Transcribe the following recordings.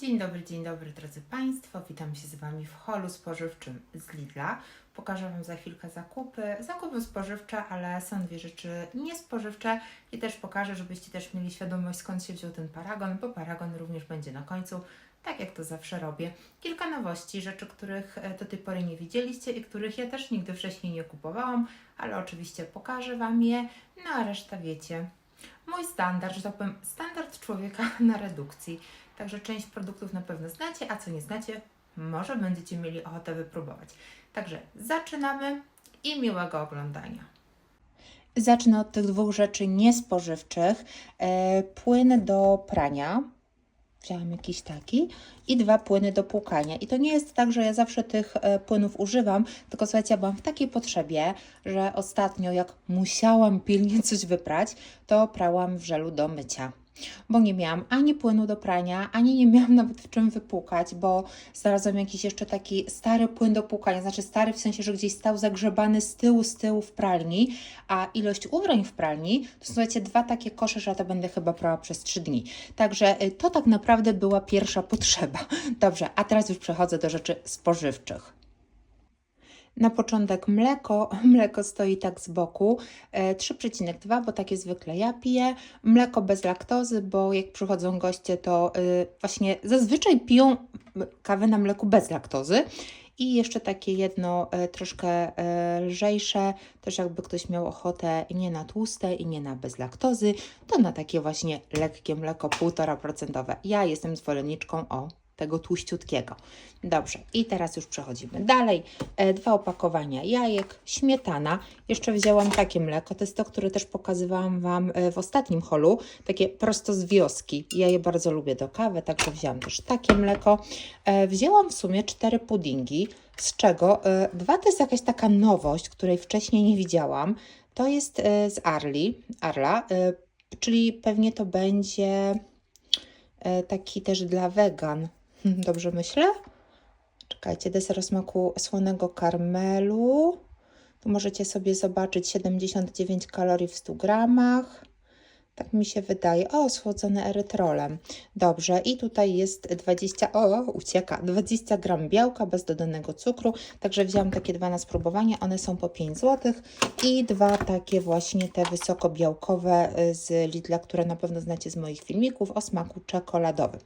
Dzień dobry, dzień dobry drodzy Państwo. Witam się z Wami w holu spożywczym z Lidla. Pokażę Wam za chwilkę zakupy. Zakupy spożywcze, ale są dwie rzeczy niespożywcze i też pokażę, żebyście też mieli świadomość skąd się wziął ten paragon, bo paragon również będzie na końcu, tak jak to zawsze robię. Kilka nowości, rzeczy, których e, do tej pory nie widzieliście i których ja też nigdy wcześniej nie kupowałam, ale oczywiście pokażę Wam je, no a reszta wiecie. Mój standard, że tak powiem, standard człowieka na redukcji. Także część produktów na pewno znacie, a co nie znacie, może będziecie mieli ochotę wypróbować. Także zaczynamy i miłego oglądania. Zacznę od tych dwóch rzeczy niespożywczych. E, płyn do prania. Wziąłam jakiś taki i dwa płyny do płukania. I to nie jest tak, że ja zawsze tych e, płynów używam, tylko słuchajcie, ja byłam w takiej potrzebie, że ostatnio jak musiałam pilnie coś wyprać, to prałam w żelu do mycia bo nie miałam ani płynu do prania, ani nie miałam nawet w czym wypłukać, bo znalazłam jakiś jeszcze taki stary płyn do płukania, znaczy stary w sensie, że gdzieś stał zagrzebany z tyłu, z tyłu w pralni, a ilość ubrań w pralni to słuchajcie, dwa takie kosze, że ja to będę chyba prała przez trzy dni. Także y, to tak naprawdę była pierwsza potrzeba. Dobrze, a teraz już przechodzę do rzeczy spożywczych. Na początek mleko. Mleko stoi tak z boku. E, 3,2, bo takie zwykle ja piję. Mleko bez laktozy, bo jak przychodzą goście, to y, właśnie zazwyczaj piją kawę na mleku bez laktozy. I jeszcze takie jedno e, troszkę e, lżejsze, też jakby ktoś miał ochotę nie na tłuste i nie na bez laktozy, to na takie właśnie lekkie mleko 1,5%. Ja jestem zwolenniczką o tego tłuściutkiego. Dobrze, i teraz już przechodzimy dalej. E, dwa opakowania jajek, śmietana. Jeszcze wzięłam takie mleko, to jest to, które też pokazywałam Wam e, w ostatnim holu, takie prosto z wioski. Ja je bardzo lubię do kawy, także wzięłam też takie mleko. E, wzięłam w sumie cztery puddingi, z czego dwa to jest jakaś taka nowość, której wcześniej nie widziałam. To jest z Arli, Arla, czyli pewnie to będzie taki też dla wegan. Dobrze myślę? Czekajcie, deser o smaku słonego karmelu. Tu możecie sobie zobaczyć 79 kalorii w 100 gramach. Tak mi się wydaje. O, słodzone erytrolem. Dobrze, i tutaj jest 20, o, ucieka, 20 gram białka bez dodanego cukru. Także wziąłam takie dwa na spróbowanie. One są po 5 zł. I dwa takie właśnie te wysokobiałkowe y, z Lidla, które na pewno znacie z moich filmików o smaku czekoladowym.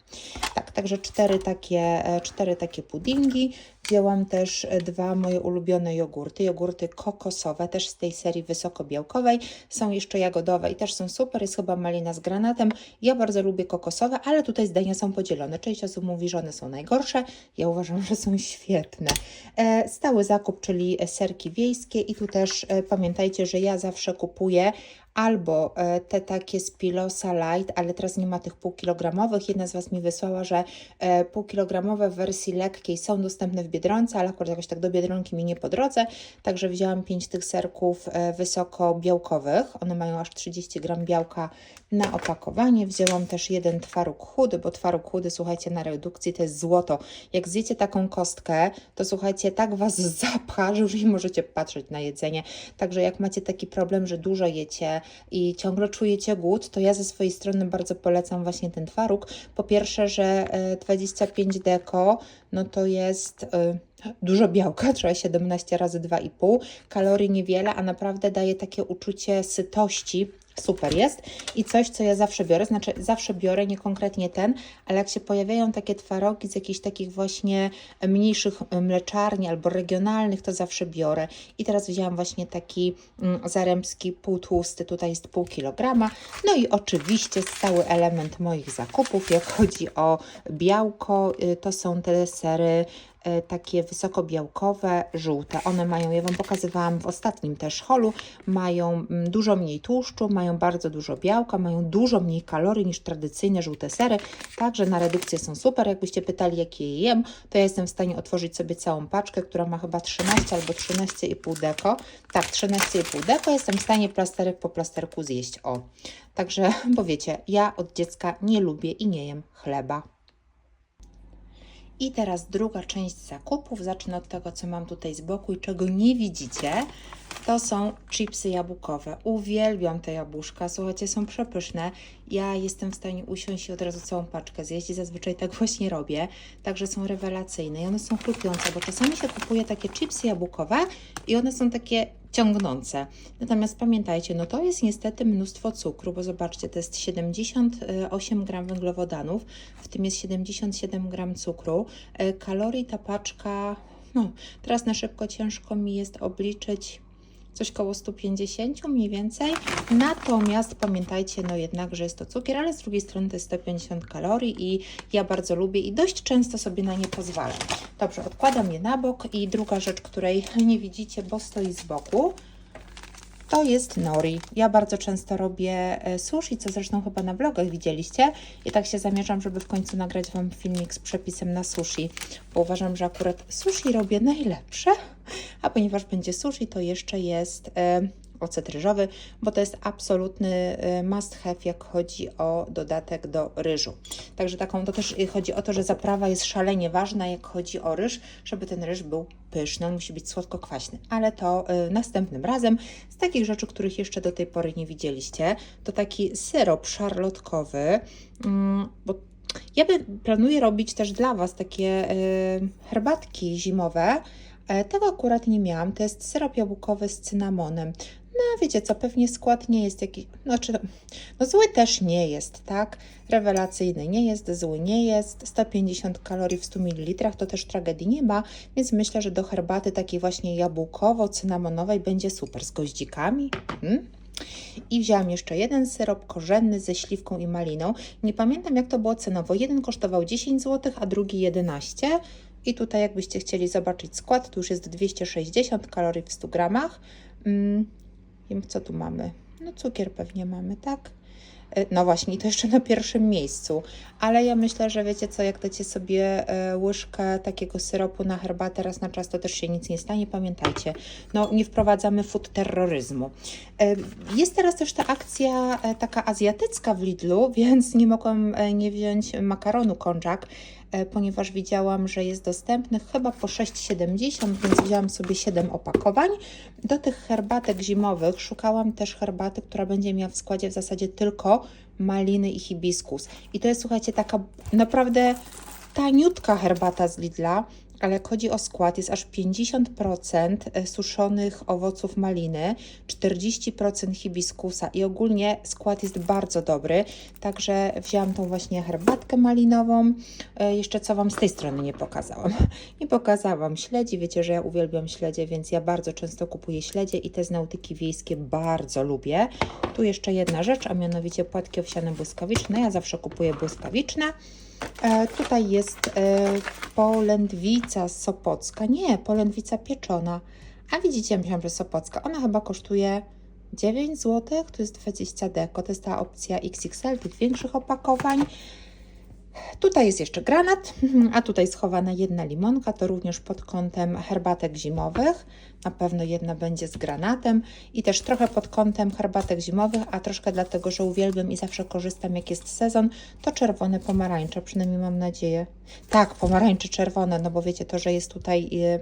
Tak, także cztery takie, e, cztery takie puddingi. Wzięłam też e, dwa moje ulubione jogurty, jogurty kokosowe, też z tej serii wysokobiałkowej. Są jeszcze jagodowe i też są super, jest chyba malina z granatem. Ja bardzo lubię kokosowe, ale tutaj zdania są podzielone. Część osób mówi, że one są najgorsze, ja uważam, że są świetne. E, stały zakup, czyli serki wiejskie i tu też e, pamiętajcie, że ja zawsze kupuję albo e, te takie z Pilosa Light, ale teraz nie ma tych półkilogramowych. Jedna z Was mi wysłała, że e, półkilogramowe w wersji lekkiej są dostępne w Biedronce, ale akurat jakoś tak do Biedronki mi nie po drodze, także wzięłam 5 tych serków e, wysokobiałkowych. One mają aż 30 gram białka na opakowanie. Wzięłam też jeden twaróg chudy, bo twaróg chudy, słuchajcie, na redukcji to jest złoto. Jak zjecie taką kostkę, to słuchajcie, tak Was zapcha, że już nie możecie patrzeć na jedzenie. Także jak macie taki problem, że dużo jecie i ciągle czujecie głód, to ja ze swojej strony bardzo polecam właśnie ten twaróg. Po pierwsze, że e, 25 deko, no to jest e, dużo białka, trzeba 17 razy 2,5, kalorii niewiele, a naprawdę daje takie uczucie sytości, super jest. I coś, co ja zawsze biorę, znaczy zawsze biorę, nie konkretnie ten, ale jak się pojawiają takie twarogi z jakichś takich właśnie mniejszych mleczarni albo regionalnych, to zawsze biorę. I teraz wzięłam właśnie taki mm, zaremski półtłusty, tutaj jest pół kilograma. No i oczywiście stały element moich zakupów, jak chodzi o białko, y, to są te sery e, takie wysokobiałkowe, żółte. One mają, ja Wam pokazywałam w ostatnim też holu, mają mm, dużo mniej tłuszczu, mają bardzo dużo białka, mają dużo mniej kalorii niż tradycyjne żółte sery, także na redukcję są super. Jakbyście pytali, jakie je jem, to ja jestem w stanie otworzyć sobie całą paczkę, która ma chyba 13 albo 13,5 deko. Tak, 13,5 deko, jestem w stanie plasterek po plasterku zjeść. O, także, bo wiecie, ja od dziecka nie lubię i nie jem chleba. I teraz druga część zakupów. Zacznę od tego, co mam tutaj z boku i czego nie widzicie. To są chipsy jabłkowe. Uwielbiam te jabłuszka. Słuchajcie, są przepyszne. Ja jestem w stanie usiąść i od razu całą paczkę zjeść i zazwyczaj tak właśnie robię. Także są rewelacyjne i one są chrupiące, bo czasami się kupuje takie chipsy jabłkowe i one są takie ciągnące. Natomiast pamiętajcie, no to jest niestety mnóstwo cukru, bo zobaczcie, to jest 78 gram węglowodanów, w tym jest 77 gram cukru. E, Kalorii ta paczka, no teraz na szybko ciężko mi jest obliczyć coś koło 150 mniej więcej. Natomiast pamiętajcie, no jednak, że jest to cukier, ale z drugiej strony to jest 150 kalorii i ja bardzo lubię i dość często sobie na nie pozwalam. Dobrze, odkładam je na bok i druga rzecz, której nie widzicie, bo stoi z boku, to jest nori. Ja bardzo często robię e, sushi, co zresztą chyba na vlogach widzieliście. I tak się zamierzam, żeby w końcu nagrać Wam filmik z przepisem na sushi, bo uważam, że akurat sushi robię najlepsze. A ponieważ będzie sushi, to jeszcze jest e, ocet ryżowy, bo to jest absolutny e, must have, jak chodzi o dodatek do ryżu. Także taką, to też chodzi o to, że zaprawa jest szalenie ważna, jak chodzi o ryż, żeby ten ryż był pyszny, on musi być słodko-kwaśny. Ale to y, następnym razem. Z takich rzeczy, których jeszcze do tej pory nie widzieliście, to taki syrop szarlotkowy, mm, bo ja by, planuję robić też dla Was takie y, herbatki zimowe. E, Tego akurat nie miałam. To jest syrop jabłkowy z cynamonem. No wiecie co, pewnie skład nie jest jakiś, znaczy, no zły też nie jest, tak? Rewelacyjny nie jest, zły nie jest, 150 kalorii w 100 ml, to też tragedii nie ma, więc myślę, że do herbaty takiej właśnie jabłkowo-cynamonowej będzie super, z goździkami. Hmm? I wzięłam jeszcze jeden syrop korzenny ze śliwką i maliną. Nie pamiętam jak to było cenowo. Jeden kosztował 10 zł, a drugi 11 i tutaj jakbyście chcieli zobaczyć skład, tu już jest 260 kalorii w 100 gramach. Mm, co tu mamy. No cukier pewnie mamy, tak? E, No właśnie, to jeszcze na pierwszym miejscu. Ale ja myślę, że wiecie co, jak dacie sobie e, łyżkę takiego syropu na herbatę raz na czas, to też się nic nie stanie. Pamiętajcie, no nie wprowadzamy food terroryzmu. E, Jest teraz też ta akcja taka azjatycka w Lidlu, więc nie mogłam nie wziąć makaronu e, ponieważ widziałam, że jest dostępny chyba po 6,70, więc wzięłam sobie 7 opakowań. Do tych herbatek zimowych szukałam też herbaty, która będzie miała w składzie w zasadzie tylko maliny i hibiskus. I to jest, słuchajcie, taka naprawdę taniutka herbata z Lidla, ale jak chodzi o skład, jest aż 50% suszonych owoców maliny, 40% hibiskusa i ogólnie skład jest bardzo dobry. Także wzięłam tą właśnie herbatkę malinową. E, Jeszcze co Wam z tej strony nie pokazałam. Nie pokazałam śledzi. Wiecie, że ja uwielbiam śledzie, więc ja bardzo często kupuję śledzie i te z nautyki wiejskie bardzo lubię. Tu jeszcze jedna rzecz, a mianowicie płatki owsiane błyskawiczne. Ja zawsze kupuję błyskawiczne. E, tutaj jest e, polędwica sopocka. Nie, polędwica pieczona. A widzicie, myślałam, że sopocka. Ona chyba kosztuje 9 zł. Tu jest 20 deko. To jest ta opcja XXL, tych większych opakowań. Tutaj jest jeszcze granat, a tutaj schowana jedna limonka, to również pod kątem herbatek zimowych. Na pewno jedna będzie z granatem i też trochę pod kątem herbatek zimowych, a troszkę dlatego, że uwielbiam i zawsze korzystam jak jest sezon, to czerwone pomarańcze, przynajmniej mam nadzieję. Tak, pomarańcze czerwone, no bo wiecie to, że jest tutaj y,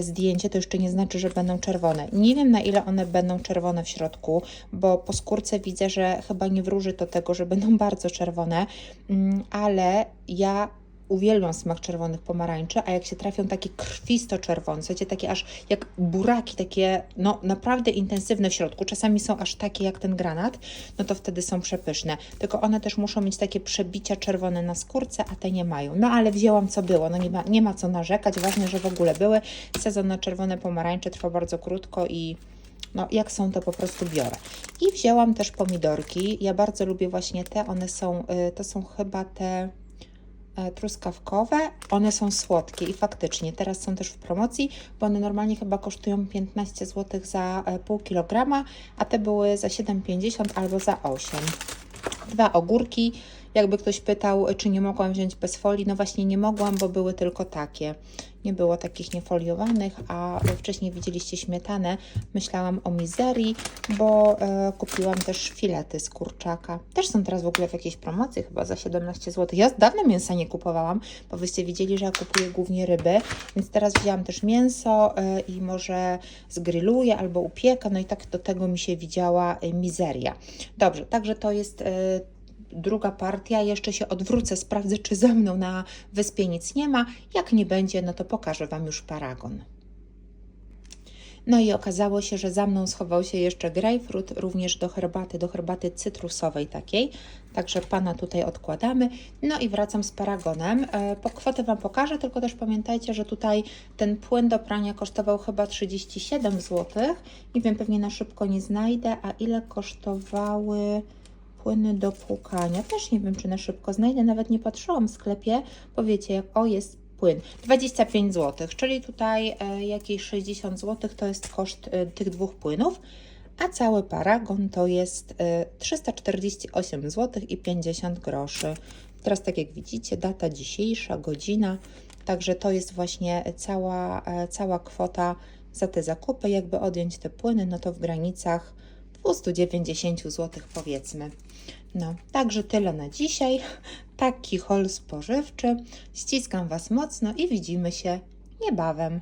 zdjęcie, to jeszcze nie znaczy, że będą czerwone. Nie wiem na ile one będą czerwone w środku, bo po skórce widzę, że chyba nie wróży to tego, że będą bardzo czerwone, mm, ale ja uwielbiam smak czerwonych pomarańczy, a jak się trafią takie krwisto czerwone, słuchajcie, takie aż jak buraki, takie no naprawdę intensywne w środku, czasami są aż takie jak ten granat, no to wtedy są przepyszne. Tylko one też muszą mieć takie przebicia czerwone na skórce, a te nie mają. No ale wzięłam co było, no nie ma, nie ma co narzekać, ważne, że w ogóle były. Sezon na czerwone pomarańcze trwa bardzo krótko i no, jak są, to po prostu biorę. I wzięłam też pomidorki. Ja bardzo lubię właśnie te, one są, y, to są chyba te truskawkowe, one są słodkie i faktycznie teraz są też w promocji, bo one normalnie chyba kosztują 15 zł za e, pół kilograma, a te były za 7,50 albo za 8. Dwa ogórki jakby ktoś pytał, czy nie mogłam wziąć bez folii, no właśnie nie mogłam, bo były tylko takie. Nie było takich niefoliowanych, a wcześniej widzieliście śmietanę. Myślałam o mizerii, bo e, kupiłam też filety z kurczaka. Też są teraz w ogóle w jakiejś promocji, chyba za 17 zł. Ja dawno mięsa nie kupowałam, bo wyście widzieli, że ja kupuję głównie ryby, więc teraz wzięłam też mięso e, i może zgryluję albo upiekę, no i tak do tego mi się widziała e, mizeria. Dobrze, także to jest e, druga partia. Jeszcze się odwrócę, sprawdzę, czy ze mną na wyspie nic nie ma. Jak nie będzie, no to pokażę Wam już paragon. No i okazało się, że za mną schował się jeszcze grapefruit, również do herbaty, do herbaty cytrusowej takiej. Także pana tutaj odkładamy. No i wracam z paragonem. E, Po kwotę Wam pokażę, tylko też pamiętajcie, że tutaj ten płyn do prania kosztował chyba 37 zł. Nie wiem, pewnie na szybko nie znajdę. A ile kosztowały płyny do płukania? Też nie wiem, czy na szybko znajdę. Nawet nie patrzyłam w sklepie. Powiecie, jak o jest płyn. 25 zł, czyli tutaj e, jakieś 60 zł to jest koszt e, tych dwóch płynów, a cały paragon to jest e, 348 zł i 50 groszy. Teraz tak jak widzicie, data dzisiejsza, godzina, także to jest właśnie cała, e, cała kwota za te zakupy. Jakby odjąć te płyny, no to w granicach 290 zł powiedzmy. No, także tyle na dzisiaj. Taki hol spożywczy. Ściskam Was mocno i widzimy się niebawem.